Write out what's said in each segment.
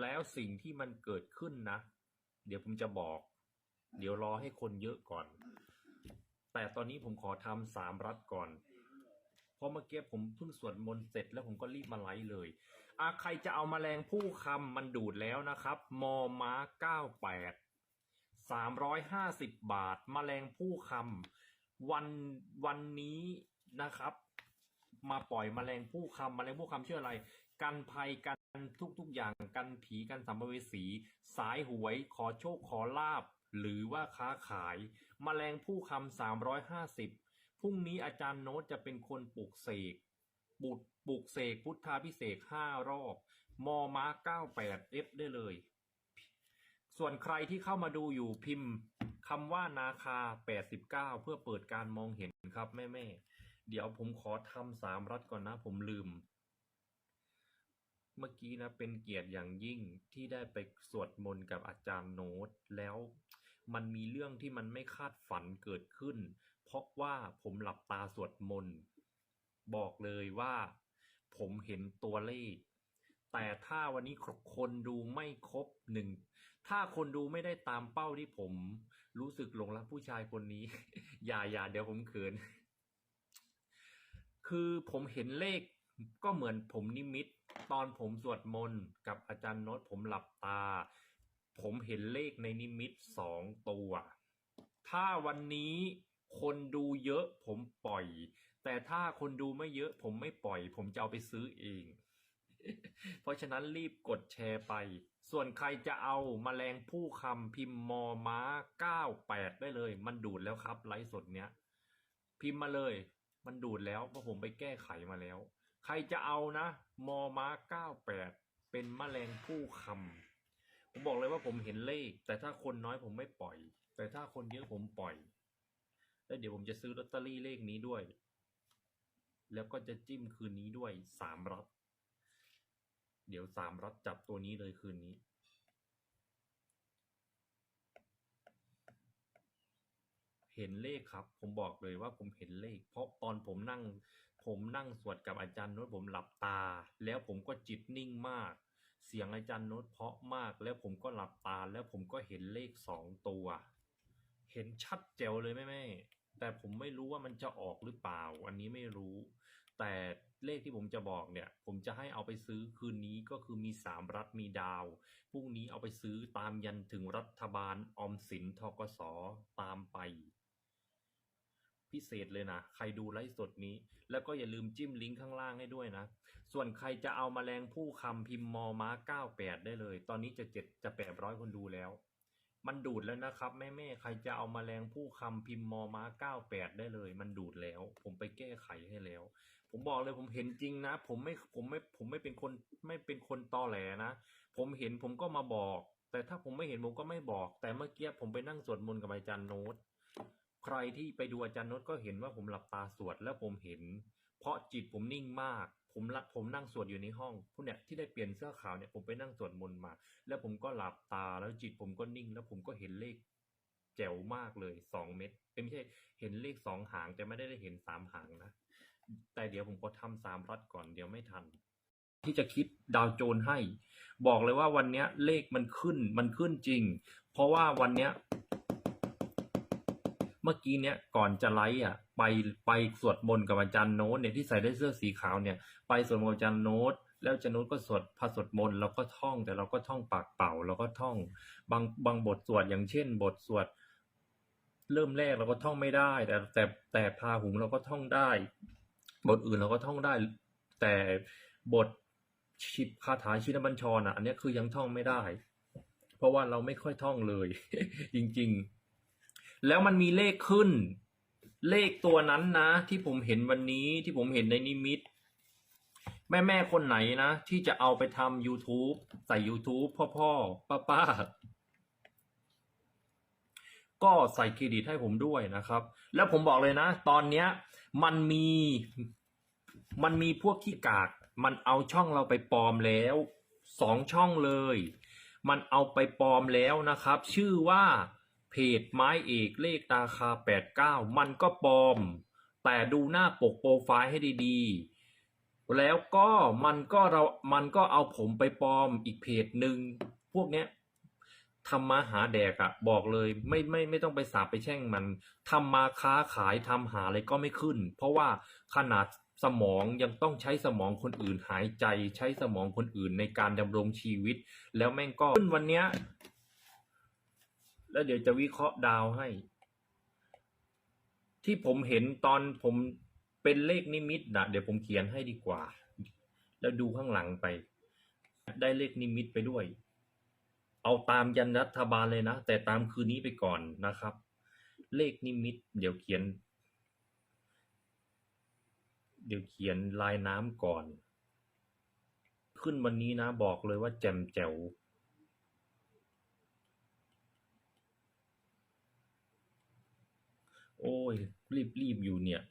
แล้วสิ่งที่มันเกิดขึ้นนะ เดี๋ยวผมจะบอก เดี๋ยวรอให้คนเยอะก่อน แต่ตอนนี้ผมขอทำสามรัฐก่อน เพราะเมื่อกี้ผมเพิ่งสวดมนต์เสร็จแล้วผมก็รีบมาไลฟ์เลยอะใครจะเอามาแมลงผู้คำมันดูดแล้วนะครับ มอม้าเก้าแปดสามร้อยห้าสิบบาทมแมลงผู้คำวันวันนี้นะครับ มาปล่อยมแมลงผู้คำมแมลงผู้คำชื่ออะไร กันภัยกัน ทุกๆอย่างกันผีกันสัมภเวสี สายหวย ขอโชคขอลาบ หรือว่าค้าขายมแมลงผู้คำสามร้อยห้าสิบพรุ่งนี้อาจารย์โน้ตจะเป็นคนปลูกเสกปลูกปลูกเสกพุทธาพิเศษห้ารอบ มอม้าเก้าแปดเอฟได้เลย ส่วนใครที่เข้ามาดูอยู่พิมพ์คำว่านาคา89เก้าเพื่อเปิดการมองเห็นครับแม่แม่ๆเดี๋ยวผมขอทำสามรัฐก่อนนะผมลืม เมื่อกี้นะเป็นเกียรติอย่างยิ่งที่ได้ไปสวดมนต์กับอาจารย์โน้ต แล้วมันมีเรื่องที่มันไม่คาดฝันเกิดขึ้น เพราะว่าผมหลับตาสวดมนต์บอกเลยว่า ผมเห็นตัวเลข แต่ถ้าวันนี้คนดูไม่ครบหนึ่ง ถ้าคนดูไม่ได้ตามเป้าที่ผม รู้สึกหลงรักผู้ชายคนนี้ อย่าอย่าเดี๋ยวผมเขิน คือผมเห็นเลข ก็เหมือนผมนิมิต ตอนผมสวดมนต์กับอาจารย์โน้ตผมหลับตา ผมเห็นเลขในนิมิตสองตัว ถ้าวันนี้คนดูเยอะผมปล่อย แต่ถ้าคนดูไม่เยอะผมไม่ปล่อย ผมจะเอาไปซื้อเอง เพราะฉะนั้นรีบกดแชร์ไป ส่วนใครจะเอามาแมลงผู้คำพิมพ์มอม้า 98 ได้เลย มันดูดแล้วครับไลฟ์สดเนี้ย พิมพ์มาเลย มันดูดแล้วเพราะผมไปแก้ไขมาแล้ว ใครจะเอานะ มอม้า98เป็นมแมลงผู้คำผมบอกเลยว่าผมเห็นเลข แต่ถ้าคนน้อยผมไม่ปล่อย แต่ถ้าคนเยอะผมปล่อย แล้วเดี๋ยวผมจะซื้อลอตเตอรี่เลขนี้ด้วย แล้วก็จะจิ้มคืนนี้ด้วยสามรัฐเดี๋ยวสามรัฐจับตัวนี้เลยคืนนี้เห็นเลขครับ ผมบอกเลยว่าผมเห็นเลข เพราะตอนผมนั่ง ผมนั่งสวดกับอาจารย์โน้ตผมหลับตา แล้วผมก็จิตนิ่งมาก เสียงอาจารย์โน้ตเพาะมาก แล้วผมก็หลับตา แล้วผมก็เห็นเลขสองตัว เห็นชัดแจ๋วเลยแม่แม่แต่ผมไม่รู้ว่ามันจะออกหรือเปล่า อันนี้ไม่รู้ แต่เลขที่ผมจะบอกเนี่ย ผมจะให้เอาไปซื้อคืนนี้ก็คือมีสามรัฐมีดาวพรุ่งนี้เอาไปซื้อตามยันถึงรัฐบาลออมสินทกสตามไป พิเศษเลยนะ ใครดูไลฟ์สดนี้ แล้วก็อย่าลืมจิ้มลิงก์ข้างล่างให้ด้วยนะ ส่วนใครจะเอามาแมลงผู้คำพิมพ์มอม้า98 ได้เลย ตอนนี้จะเจ็ดจะ800คนดูแล้ว มันดูดแล้วนะครับ แม่แม่ๆใครจะเอามาแมลงผู้คำพิมพ์มอม้า98 ได้เลย มันดูดแล้ว ผมไปแก้ไขให้แล้ว ผมบอกเลยผมเห็นจริงนะ ผมไม่ผมไม่ผมไม่เป็นคนไม่เป็นคนตอแหลนะ ผมเห็นผมก็มาบอกแต่ถ้าผมไม่เห็นผมก็ไม่บอก แต่เมื่อกี้ผมไปนั่งสวดมนต์กับอาจารย์โน้ต ใครที่ไปดูอาจารย์น้ตก็เห็นว่าผมหลับตาสวดแล้วผมเห็น เพราะจิตผมนิ่งมาก ผมละผมนั่งสวดอยู่ในห้องผู้เนี่ยที่ได้เปลี่ยนเสื้อขาวเนี่ยผมไปนั่งสวดมนต์มา แล้วผมก็หลับตาแล้วจิตผมก็นิ่ง แล้วผมก็เห็นเลขแจ๋วมากเลยสองเม็ดเอ้ไม่ใช่เห็นเลขสองหางแต่ไม่ได้เห็นสามหางนะแต่เดี๋ยวผมก็ทำสามรัดก่อนเดี๋ยวไม่ทัน ที่จะคิดดาวโจนให้ บอกเลยว่าวันนี้เลขมันขึ้นมันขึ้นจริง เพราะว่าวันนี้ เมื่อกี้เนี้ยก่อนจะไลฟ์อะไปไปสวดมนต์กับอาจารย์โน้ตเนี่ยที่ใส่ได้เสื้อสีขาวเนี่ยไปสวดมนต์กับอาจารย์โน้ตแล้วอาจารย์โน้ตก็สวดพระสวดมนต์เราก็ท่องแต่เราก็ท่องปากเป่าเราก็ท่องบางบางบทสวดอย่างเช่น บทสวดเริ่มแรกเราก็ท่องไม่ได้ แต่แต่แต่พาหุงเราก็ท่องได้ บทอื่นเราก็ท่องได้ แต่บทชิบคาถาชินบัญชรอะ อันนี้คือยังท่องไม่ได้ เพราะว่าเราไม่ค่อยท่องเลย จริง ๆ แล้วมันมีเลขขึ้น เลขตัวนั้นนะ ที่ผมเห็นวันนี้ที่ผมเห็นในนิมิต แม่แม่คนไหนนะ ที่จะเอาไปทำ YouTube ใส่ YouTube พ่อพ่อป้าป้าก็ใส่เครดิตให้ผมด้วยนะครับ แล้วผมบอกเลยนะ ตอนเนี้ย มันมีมันมีพวกขี้กาก มันเอาช่องเราไปปลอมแล้วสองช่องเลย มันเอาไปปลอมแล้วนะครับ ชื่อว่า เพจไม้เอกเลขราคา 89 มันก็ปลอม แต่ดูหน้าปกโปรไฟล์ให้ดีๆ แล้วก็มันก็เรามันก็เอาผมไปปลอมอีกเพจหนึ่งพวกเนี้ยทำมาหาแดกอะบอกเลยไม่ไม่ไม่ต้องไปสาปไปแช่งมันทำมาค้าขายทำหาอะไรก็ไม่ขึ้น เพราะว่าขนาดสมองยังต้องใช้สมองคนอื่นหายใจ ใช้สมองคนอื่นในการดำรงชีวิต แล้วแม่งก็ขึ้นวันเนี้ย แล้วเดี๋ยวจะวิเคราะห์ดาวให้ ที่ผมเห็นตอนผมเป็นเลขนิมิตนะเดี๋ยวผมเขียนให้ดีกว่า แล้วดูข้างหลังไป ได้เลขนิมิตไปด้วย เอาตามยันรัฐบาลเลยนะ แต่ตามคืนนี้ไปก่อนนะครับ เลขนิมิต เดี๋ยวเขียน เดี๋ยวเขียนลายน้ำก่อน ขึ้นวันนี้นะบอกเลยว่าแจ่มแจ๋ว โอ้ย รีบรีบอยู่เนี่ย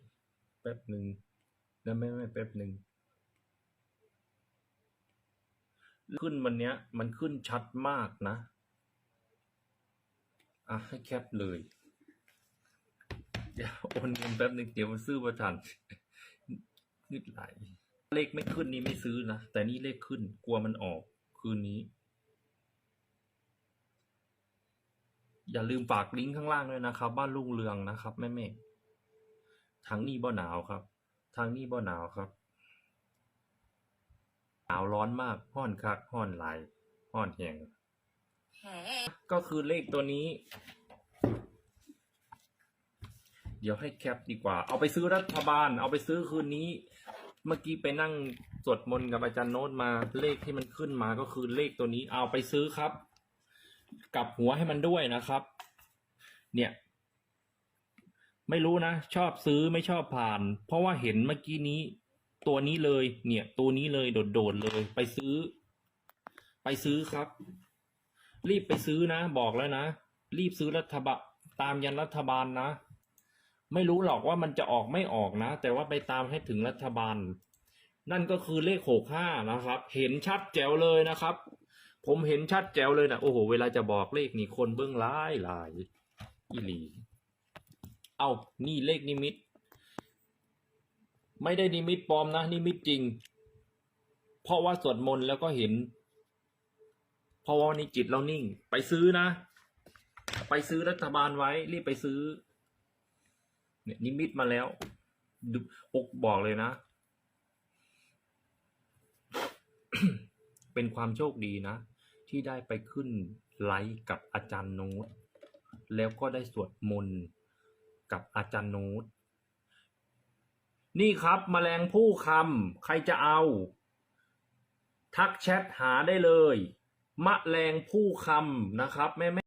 แป๊บหนึ่งนะไม่ไม่แป๊บหนึ่งขึ้นวันเนี้ย มันขึ้นชัดมากนะ อะ ให้แคปเลย เดี๋ยวโอนเงินแป๊บหนึ่งเดี๋ยวมันซื้อมาทันนิดไหลเลขไม่ขึ้นนี่ไม่ซื้อนะ แต่นี่เลขขึ้นกลัวมันออกคืนนี้ อย่าลืมฝากลิงก์ข้างล่างด้วยนะครับ บ้านลุงเรืองนะครับแม่เมฆทางนี้บ่หนาวครับ ทางนี้บ่หนาวครับ หนาวร้อนมากห้อนคักห้อนไหลห้อนแหงก็คือเลขตัวนี้ เดี๋ยวให้แคปดีกว่า เอาไปซื้อรัฐบาล เอาไปซื้อคืนนี้ เมื่อกี้ไปนั่งสวดมนต์กับอาจารย์โน้ตมาเลขที่มันขึ้นมาก็คือเลขตัวนี้ เอาไปซื้อครับ กลับหัวให้มันด้วยนะครับ เนี่ย ไม่รู้นะ ชอบซื้อไม่ชอบผ่าน เพราะว่าเห็นเมื่อกี้นี้ ตัวนี้เลย เนี่ย ตัวนี้เลยโดดๆเลย ไปซื้อ ไปซื้อครับ รีบไปซื้อนะ บอกแล้วนะ รีบซื้อรัฐบาลตามยันรัฐบาลนะ ไม่รู้หรอกว่ามันจะออกไม่ออกนะ แต่ว่าไปตามให้ถึงรัฐบาล นั่นก็คือเลขหกห้านะครับ เห็นชัดแจ๋วเลยนะครับ ผมเห็นชัดแจ๋วเลยนะโอ้โห เวลาจะบอกเลขนี่คนเบื้องหลายหลายอีหลี เอานี่เลขนิมิต ไม่ได้นิมิตปลอมนะ นิมิตจริง เพราะว่าสวดมนต์แล้วก็เห็น เพราะว่าในจิตเรานิ่ง ไปซื้อนะ ไปซื้อรัฐบาลไว้ รีบไปซื้อ เนี่ยนิมิตมาแล้วดูอกบอกเลยนะ เป็นความโชคดีนะ ที่ได้ไปขึ้นไลฟ์กับอาจารย์โน้ต แล้วก็ได้สวดมนต์กับอาจารย์โน้ต นี่ครับมแมลงผู้คำใครจะเอา ทักแชทหาได้เลยมแมลงผู้คำนะครับแม่